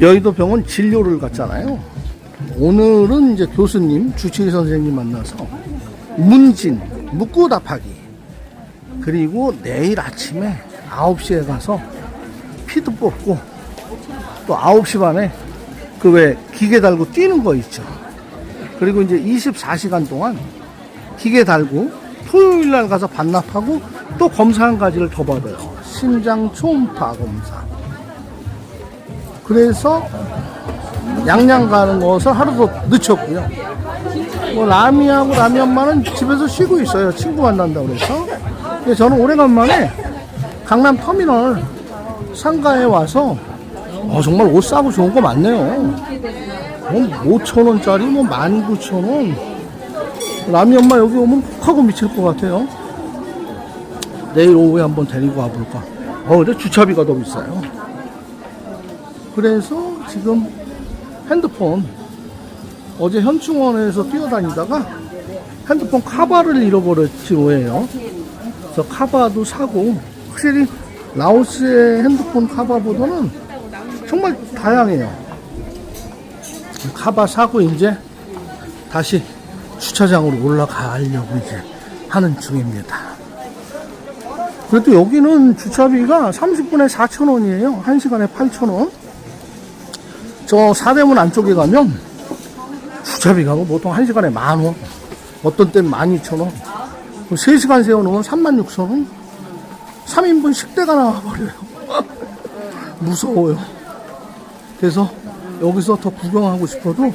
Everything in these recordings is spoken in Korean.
여의도 병원 진료를 갔잖아요. 오늘은 이제 교수님, 주치의 선생님 만나서 문진, 묻고 답하기. 그리고 내일 아침에 9시에 가서 피도 뽑고 또 9시 반에 그 왜 기계 달고 뛰는 거 있죠. 그리고 이제 24시간 동안 기계 달고 토요일 날 가서 반납하고 또 검사 한 가지를 더 받아요. 심장 초음파 검사. 그래서 양양 가는 것을 하루 더 늦췄고요. 뭐 라미하고 라미 엄마는 집에서 쉬고 있어요. 친구 만난다고 그래서. 근데 저는 오래간만에 강남 터미널 상가에 와서 어, 정말 옷 싸고 좋은 거 많네요. 뭐 5천 원짜리 뭐 19,000원. 라미 엄마 여기 오면 콕 하고 미칠 것 같아요. 내일 오후에 한번 데리고 와볼까. 어, 근데 주차비가 더 비싸요. 그래서 지금 핸드폰 어제 현충원에서 뛰어다니다가 핸드폰 카바를 잃어버렸지 뭐예요. 그래서 카바도 사고 확실히 라오스의 핸드폰 카바보다는 정말 다양해요. 카바 사고 이제 다시 주차장으로 올라가려고 이제 하는 중입니다. 그래도 여기는 주차비가 30분에 4,000원이에요. 1시간에 8,000원. 저 사대문 안쪽에 가면 주차비가 뭐 보통 1시간에 만원, 어떤 때는 12,000원, 3시간 세워놓으면 36,000원, 3인분 식대가 나와버려요. 무서워요. 그래서 여기서 더 구경하고 싶어도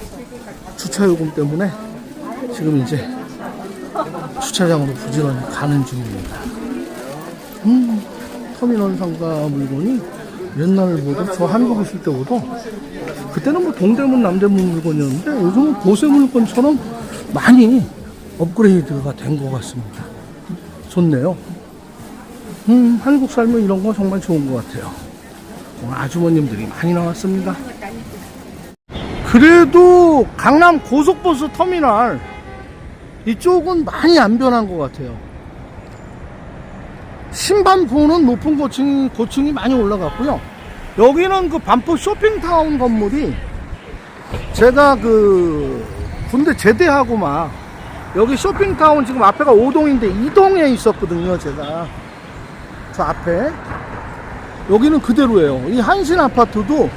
주차요금 때문에 지금 이제 주차장으로 부지런히 가는 중입니다. 음, 터미널 상가 물건이 옛날보다 저 한국 있을 때보다 그때는 뭐 동대문 남대문 물건이었는데 요즘은 보세 물건처럼 많이 업그레이드가 된 것 같습니다. 좋네요. 음, 한국 살면 이런 거 정말 좋은 것 같아요. 오늘 아주머님들이 많이 나왔습니다. 그래도 강남 고속버스 터미널 이쪽은 많이 안 변한 것 같아요. 신반포는 높은 고층이, 고층이 많이 올라갔고요. 여기는 그 반포 쇼핑타운 건물이 제가 그 군대 제대하고 막 여기 쇼핑타운 지금 앞에가 5동인데 2동에 있었거든요, 제가. 저 앞에. 여기는 그대로예요. 이 한신 아파트도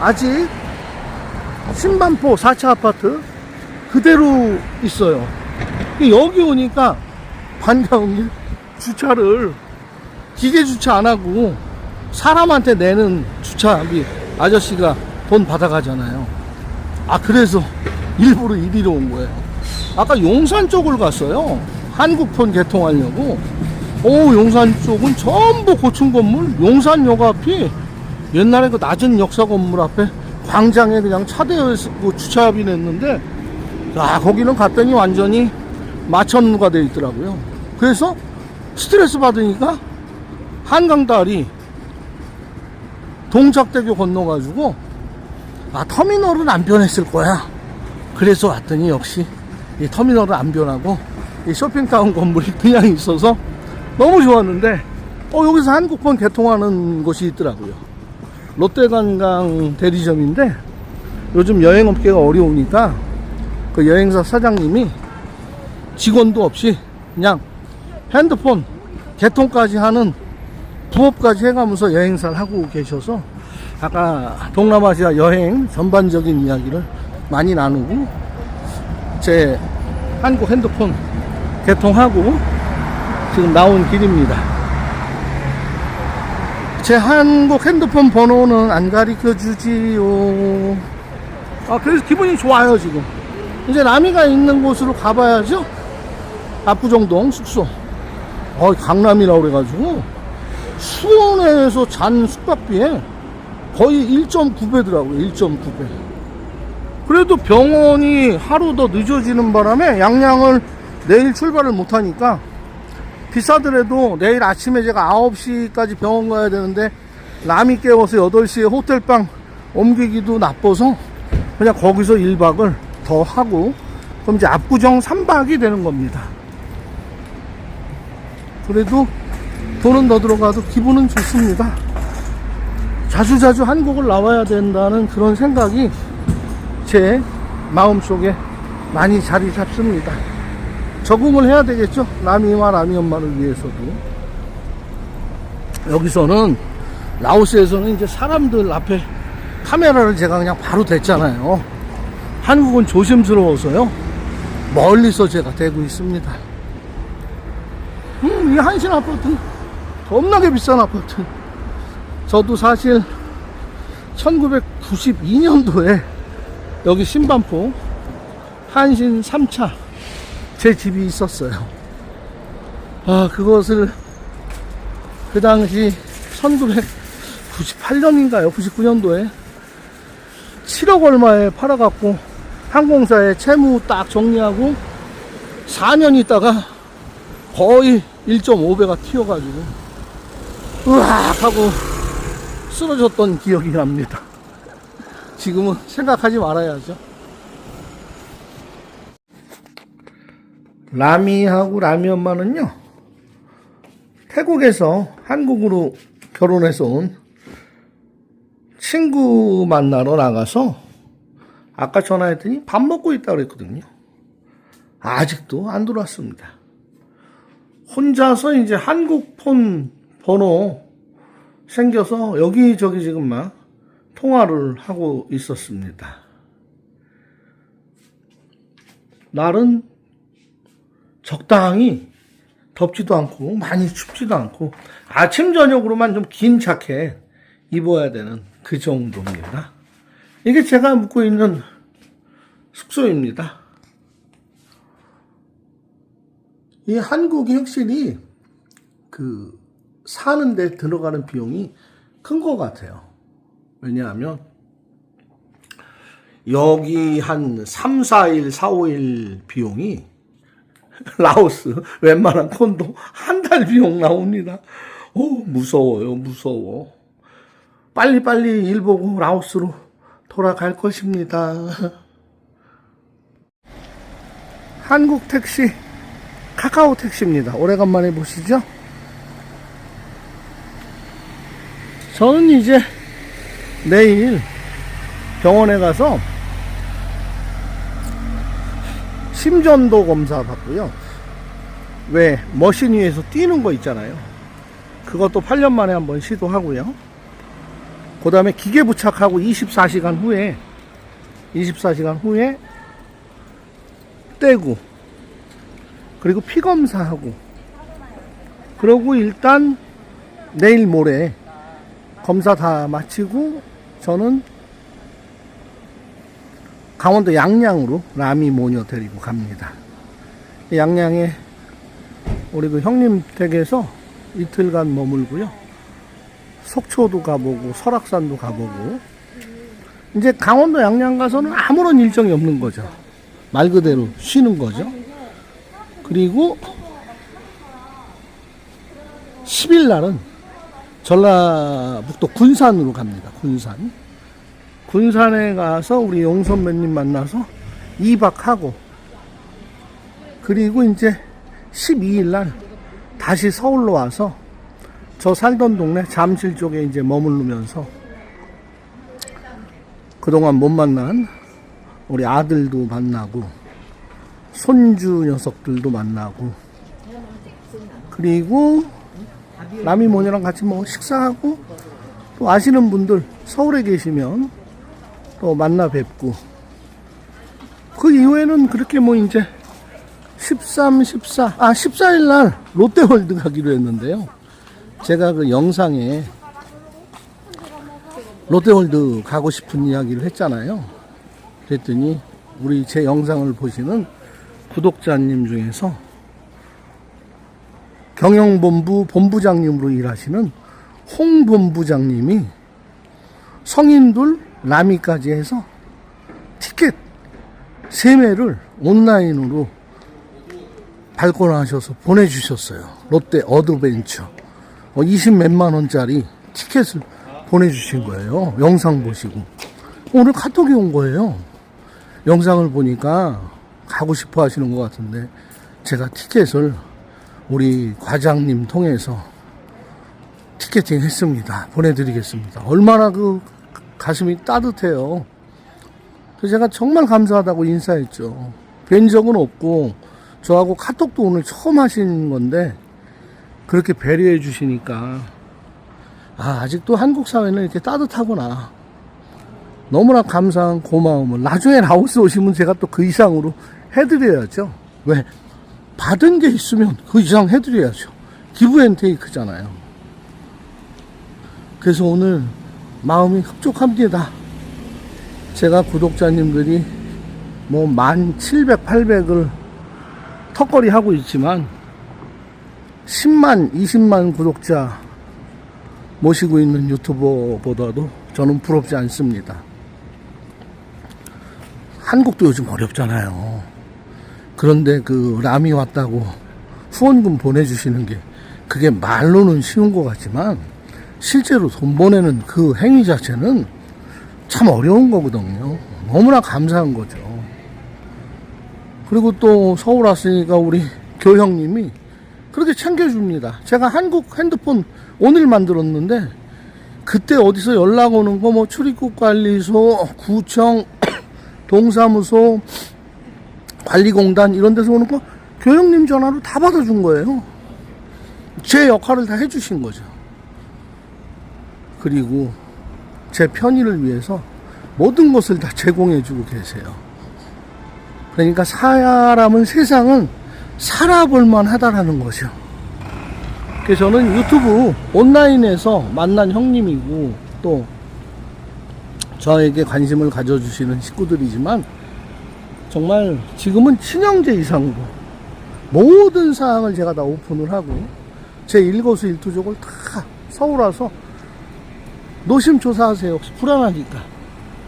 아직 신반포 4차 아파트 그대로 있어요. 여기 오니까 반가운 게 주차를 기계 주차 안 하고 사람한테 내는 주차비 아저씨가 돈 받아가잖아요. 아 그래서 일부러 이리로 온 거예요. 아까 용산 쪽을 갔어요. 한국폰 개통하려고. 오 용산 쪽은 전부 고층 건물. 용산역 앞이 옛날에 그 낮은 역사 건물 앞에 광장에 그냥 차대고 주차비 냈는데 야 거기는 갔더니 완전히 마천루가 돼 있더라고요. 그래서 스트레스 받으니까 한강 다리 동작대교 건너가지고 아 터미널은 안 변했을 거야. 그래서 왔더니 역시 이 터미널은 안 변하고 이 쇼핑타운 건물이 그냥 있어서 너무 좋았는데 어 여기서 한국권 개통하는 곳이 있더라고요. 롯데관광 대리점인데 요즘 여행업계가 어려우니까 그 여행사 사장님이 직원도 없이 그냥 핸드폰 개통까지 하는 부업까지 해가면서 여행사를 하고 계셔서 아까 동남아시아 여행 전반적인 이야기를 많이 나누고 제 한국 핸드폰 개통하고 지금 나온 길입니다. 제 한국 핸드폰 번호는 안 가르쳐 주지요. 아, 그래서 기분이 좋아요, 지금. 이제 라미가 있는 곳으로 가봐야죠. 압구정동 숙소. 어, 강남이라고 그래가지고 수원에서 잔 숙박비에 거의 1.9배더라고요. 1.9배. 그래도 병원이 하루 더 늦어지는 바람에 양양을 내일 출발을 못하니까 비싸더라도 내일 아침에 제가 9시까지 병원 가야 되는데 남이 깨워서 8시에 호텔방 옮기기도 나빠서 그냥 거기서 1박을 더 하고 그럼 이제 압구정 3박이 되는 겁니다. 그래도 돈은 더 들어가도 기분은 좋습니다. 자주자주 한국을 나와야 된다는 그런 생각이 제 마음속에 많이 자리 잡습니다. 적응을 해야 되겠죠. 라미와 라미 엄마를 위해서도. 여기서는 라오스에서는 이제 사람들 앞에 카메라를 제가 그냥 바로 댔잖아요. 한국은 조심스러워서요. 멀리서 제가 대고 있습니다. 음, 이 한신 아파트 겁나게 비싼 아파트. 저도 사실 1992년도에 여기 신반포 한신 3차 제 집이 있었어요. 아, 그것을 그 당시 1998년인가요? 99년도에 7억 얼마에 팔아갖고 항공사에 채무 딱 정리하고 4년 있다가 거의 1.5배가 튀어가지고 으악 하고 쓰러졌던 기억이 납니다. 지금은 생각하지 말아야죠. 라미하고 라미 엄마는요, 태국에서 한국으로 결혼해서 온 친구 만나러 나가서 아까 전화했더니 밥 먹고 있다고 그랬거든요. 아직도 안 들어왔습니다. 혼자서 이제 한국 폰 번호 생겨서 여기저기 지금 막 통화를 하고 있었습니다. 날은 적당히 덥지도 않고 많이 춥지도 않고 아침 저녁으로만 좀 긴 자켓 입어야 되는 그 정도입니다. 이게 제가 묵고 있는 숙소입니다. 이 한국이 확실히 그 사는데 들어가는 비용이 큰 것 같아요. 왜냐하면 여기 한 3, 4일, 4, 5일 비용이 라오스 웬만한 콘도 한 달 비용 나옵니다. 오, 무서워요, 무서워. 빨리빨리 일 보고 라오스로 돌아갈 것입니다. 한국 택시, 카카오 택시입니다. 오래간만에 보시죠? 저는 이제 내일 병원에 가서 심전도 검사 받고요. 왜 머신 위에서 뛰는 거 있잖아요. 그것도 8년 만에 한번 시도하고요. 그 다음에 기계 부착하고 24시간 후에 24시간 후에 떼고 그리고 피 검사하고 그러고 일단 내일 모레 검사 다 마치고 저는 강원도 양양으로 라미 모녀 데리고 갑니다. 양양에 우리 그 형님 댁에서 이틀간 머물고요. 속초도 가보고 설악산도 가보고 이제 강원도 양양 가서는 아무런 일정이 없는 거죠. 말 그대로 쉬는 거죠. 그리고 10일 날은 전라북도 군산으로 갑니다. 군산. 군산에 가서 우리 용 선배님 만나서 2박하고 그리고 이제 12일 날 다시 서울로 와서 저 살던 동네 잠실 쪽에 이제 머무르면서 그동안 못 만난 우리 아들도 만나고 손주 녀석들도 만나고 그리고 남이 모녀랑 같이 뭐 식사하고 또 아시는 분들 서울에 계시면 또 만나 뵙고 그 이후에는 그렇게 뭐 이제 13, 14, 아 14일 날 롯데월드 가기로 했는데요. 제가 그 영상에 롯데월드 가고 싶은 이야기를 했잖아요. 그랬더니 우리 제 영상을 보시는 구독자님 중에서 경영본부 본부장님으로 일하시는 홍 본부장님이 성인들 라미까지 해서 티켓 세매를 온라인으로 발권하셔서 보내주셨어요. 롯데 어드벤처. 20 몇만 원짜리 티켓을 보내주신 거예요. 영상 보시고. 오늘 카톡이 온 거예요. 영상을 보니까 가고 싶어 하시는 것 같은데 제가 티켓을 우리 과장님 통해서 티켓팅 했습니다. 보내드리겠습니다. 얼마나 그 가슴이 따뜻해요. 그래서 제가 정말 감사하다고 인사했죠. 뵌 적은 없고, 저하고 카톡도 오늘 처음 하신 건데, 그렇게 배려해 주시니까, 아, 아직도 한국 사회는 이렇게 따뜻하구나. 너무나 감사한 고마움을. 나중에 라오스 오시면 제가 또 그 이상으로 해드려야죠. 왜? 받은 게 있으면 그 이상 해드려야죠. 기브 앤 테이크잖아요. 그래서 오늘 마음이 흡족합니다. 제가 구독자님들이 뭐 만 700, 800을 턱걸이 하고 있지만 10만, 20만 구독자 모시고 있는 유튜버보다도 저는 부럽지 않습니다. 한국도 요즘 어렵잖아요. 그런데 그 람이 왔다고 후원금 보내주시는 게 그게 말로는 쉬운 것 같지만 실제로 돈 보내는 그 행위 자체는 참 어려운 거거든요. 너무나 감사한 거죠. 그리고 또 서울 왔으니까 우리 교형님이 그렇게 챙겨줍니다. 제가 한국 핸드폰 오늘 만들었는데 그때 어디서 연락 오는 거 뭐 출입국 관리소, 구청, 동사무소, 관리공단 이런 데서 오는 거 교형님 전화로 다 받아준 거예요. 제 역할을 다 해주신 거죠. 그리고 제 편의를 위해서 모든 것을 다 제공해주고 계세요. 그러니까 사람은 세상은 살아볼만 하다라는 거죠. 그래서 저는 유튜브 온라인에서 만난 형님이고 또 저에게 관심을 가져주시는 식구들이지만 정말 지금은 친형제 이상으로 모든 사항을 제가 다 오픈을 하고 제 일거수 일투족을 다 서울 와서 노심초사하세요. 불안하니까.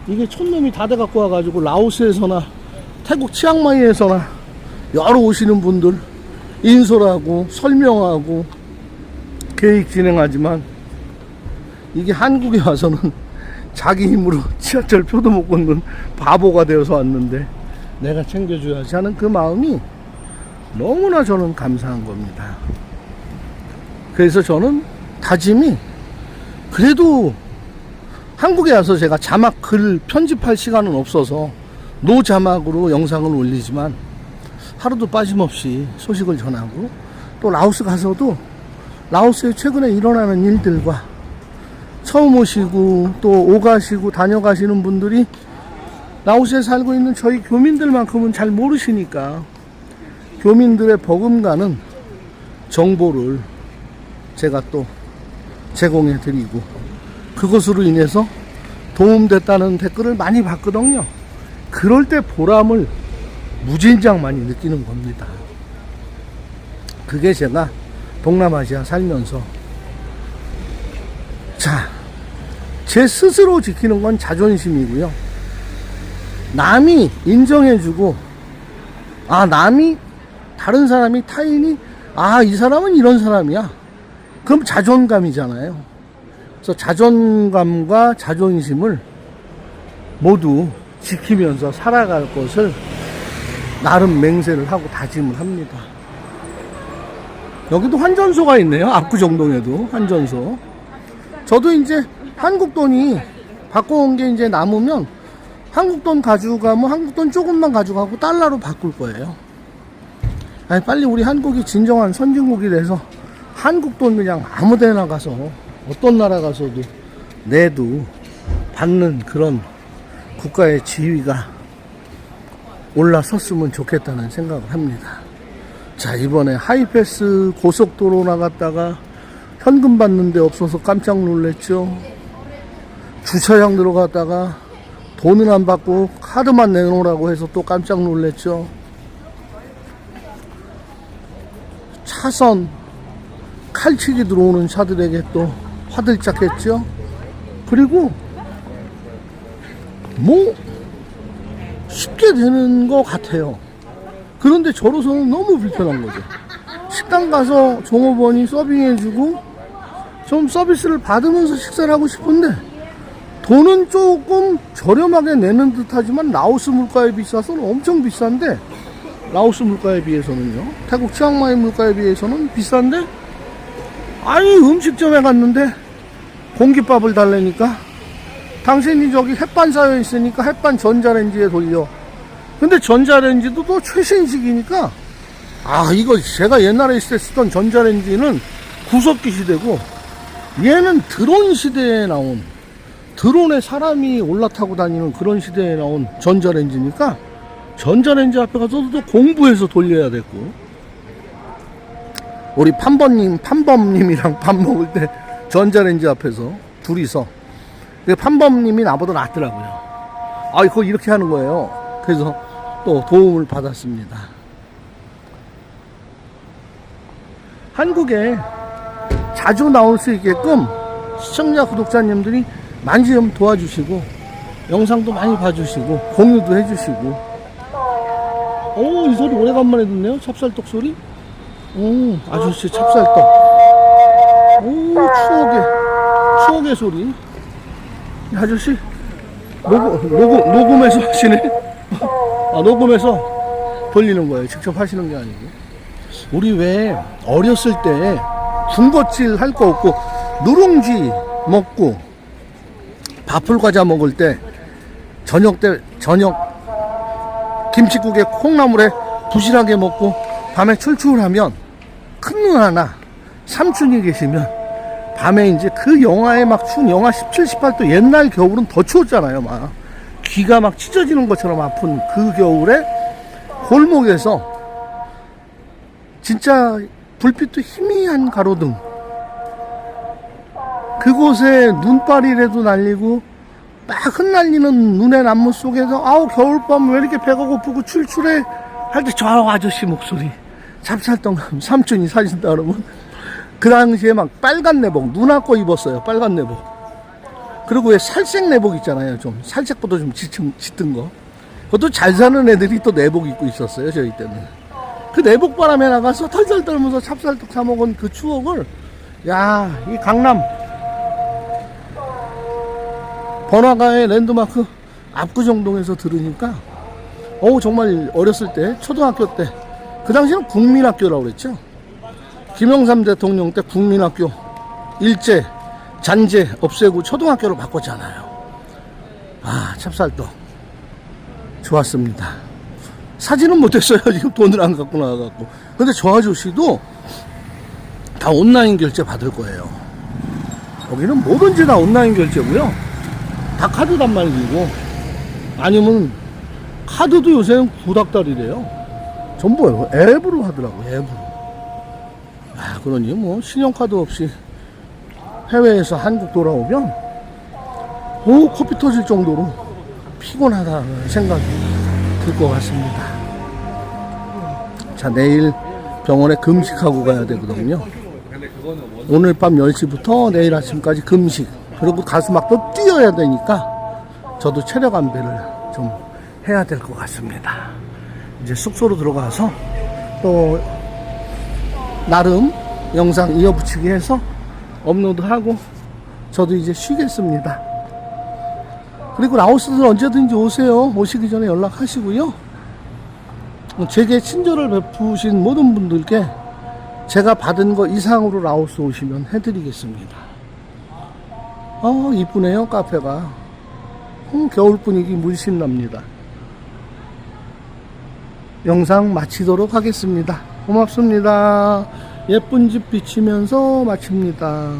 이게 촌놈이 다 돼 갖고 와가지고 라오스에서나 태국 치앙마이에서나 여러 오시는 분들 인솔하고 설명하고 계획 진행하지만 이게 한국에 와서는 자기 힘으로 지하철 표도 못 끊는 바보가 되어서 왔는데 내가 챙겨줘야지 하는 그 마음이 너무나 저는 감사한 겁니다. 그래서 저는 다짐이 그래도 한국에 와서 제가 자막 글 편집할 시간은 없어서 노 자막으로 영상을 올리지만 하루도 빠짐없이 소식을 전하고 또 라오스 가서도 라오스에 최근에 일어나는 일들과 처음 오시고 또 오가시고 다녀가시는 분들이 라오스에 살고 있는 저희 교민들만큼은 잘 모르시니까 교민들의 버금가는 정보를 제가 또 제공해 드리고 그것으로 인해서 도움됐다는 댓글을 많이 받거든요. 그럴 때 보람을 무진장 많이 느끼는 겁니다. 그게 제가 동남아시아 살면서 자, 제 스스로 지키는 건 자존심이고요. 남이 인정해주고 아 남이 다른 사람이 타인이 아 이 사람은 이런 사람이야. 그럼 자존감이잖아요. 그래서 자존감과 자존심을 모두 지키면서 살아갈 것을 나름 맹세를 하고 다짐을 합니다. 여기도 환전소가 있네요. 압구정동에도 환전소. 저도 이제 한국 돈이 바꿔온 게 이제 남으면 한국 돈 가져가면 한국 돈 조금만 가져가고 달러로 바꿀 거예요. 아니, 빨리 우리 한국이 진정한 선진국이 돼서 한국 돈 그냥 아무 데나 가서 어떤 나라 가서도 내도 받는 그런 국가의 지위가 올라섰으면 좋겠다는 생각을 합니다. 자, 이번에 하이패스 고속도로 나갔다가 현금 받는 데 없어서 깜짝 놀랐죠. 주차장 들어갔다가 돈은 안 받고 카드만 내놓으라고 해서 또 깜짝 놀랐죠. 차선 칼치기 들어오는 차들에게 또 화들짝했죠. 그리고 뭐 쉽게 되는 것 같아요. 그런데 저로서는 너무 불편한 거죠. 식당 가서 종업원이 서빙해주고 좀 서비스를 받으면서 식사를 하고 싶은데 돈은 조금 저렴하게 내는 듯 하지만 라오스 물가에 비싸서 엄청 비싼데 라오스 물가에 비해서는요 태국 치앙마이 물가에 비해서는 비싼데 아니 음식점에 갔는데 공깃밥을 달래니까 당신이 저기 햇반 쌓여 있으니까 햇반 전자레인지에 돌려. 근데 전자레인지도 또 최신식이니까 아 이거 제가 옛날에 쓰던 전자레인지는 구석기 시대고 얘는 드론 시대에 나온 드론에 사람이 올라타고 다니는 그런 시대에 나온 전자레인지니까 전자레인지 앞에 가서도 또 공부해서 돌려야 됐고. 우리 판범님 판범님이랑 밥 먹을 때 전자레인지 앞에서 둘이서. 근데 판범님이 나보다 낫더라고요. 아 이거 이렇게 하는 거예요. 그래서 또 도움을 받았습니다. 한국에 자주 나올 수 있게끔 시청자 구독자님들이 많이 좀 도와주시고 영상도 많이 봐주시고 공유도 해주시고. 오 이 소리 오래간만에 듣네요 찹쌀떡 소리? 오 아저씨 찹쌀떡. 오 추억의 추억의 소리. 이 아저씨 녹음, 녹음, 녹음해서 하시네? 아 녹음해서 돌리는 거예요. 직접 하시는 게 아니고. 우리 왜 어렸을 때 군것질 할 거 없고 누룽지 먹고 밥풀 과자 먹을 때 저녁 때 저녁 김치국에 콩나물에 부실하게 먹고 밤에 출출하면 큰 누나나 삼촌이 계시면 밤에 이제 그 영하에 막 추운 영하 17, 18도 옛날 겨울은 더 추웠잖아요 막. 귀가 막 찢어지는 것처럼 아픈 그 겨울에 골목에서 진짜 불빛도 희미한 가로등 그곳에 눈발이라도 날리고 막 흩날리는 눈의 남무 속에서 아우 겨울밤 왜 이렇게 배가 고프고 출출해? 할 때 저 아저씨 목소리. 찹쌀떡 삼촌이 사신다 그러면. 그 당시에 막 빨간 내복 누나 거 입었어요 빨간 내복. 그리고 왜 살색 내복 있잖아요 좀. 살색보다 좀 짙은, 짙은 거. 그것도 잘 사는 애들이 또 내복 입고 있었어요 저희 때는. 그 내복 바람에 나가서 털털 떨면서 찹쌀떡 사 먹은 그 추억을 야 이 강남 번화가의 랜드마크 압구정동에서 들으니까 어우 정말 어렸을 때 초등학교 때 그 당시는 국민학교라고 그랬죠. 김영삼 대통령 때 국민학교 일제 잔재 없애고 초등학교로 바꿨잖아요. 아 찹쌀떡. 좋았습니다. 사진은 못했어요. 지금 돈을 안 갖고 나와갖고. 근데 저 아저씨도 다 온라인 결제 받을 거예요. 거기는 뭐든지 다 온라인 결제고요 다 카드 단말기고. 아니면 카드도 요새는 구닥다리래요. 전부 앱으로 하더라고 앱으로. 아 그러니 뭐 신용카드 없이 해외에서 한국 돌아오면 오 코피 터질 정도로 피곤하다는 생각이 들 것 같습니다. 자 내일 병원에 금식하고 가야 되거든요. 오늘 밤 10시부터 내일 아침까지 금식 그리고 가수막도 뛰어야 되니까 저도 체력 안배를 좀 해야 될 것 같습니다. 이제 숙소로 들어가서 또 나름 영상 이어붙이기 해서 업로드하고 저도 이제 쉬겠습니다. 그리고 라오스들 언제든지 오세요. 오시기 전에 연락하시고요. 제게 친절을 베푸신 모든 분들께 제가 받은 거 이상으로 라오스 오시면 해드리겠습니다 아 이쁘네요 카페가. 음, 겨울 분위기 물씬 납니다. 영상 마치도록 하겠습니다. 고맙습니다. 예쁜 집 비치면서 마칩니다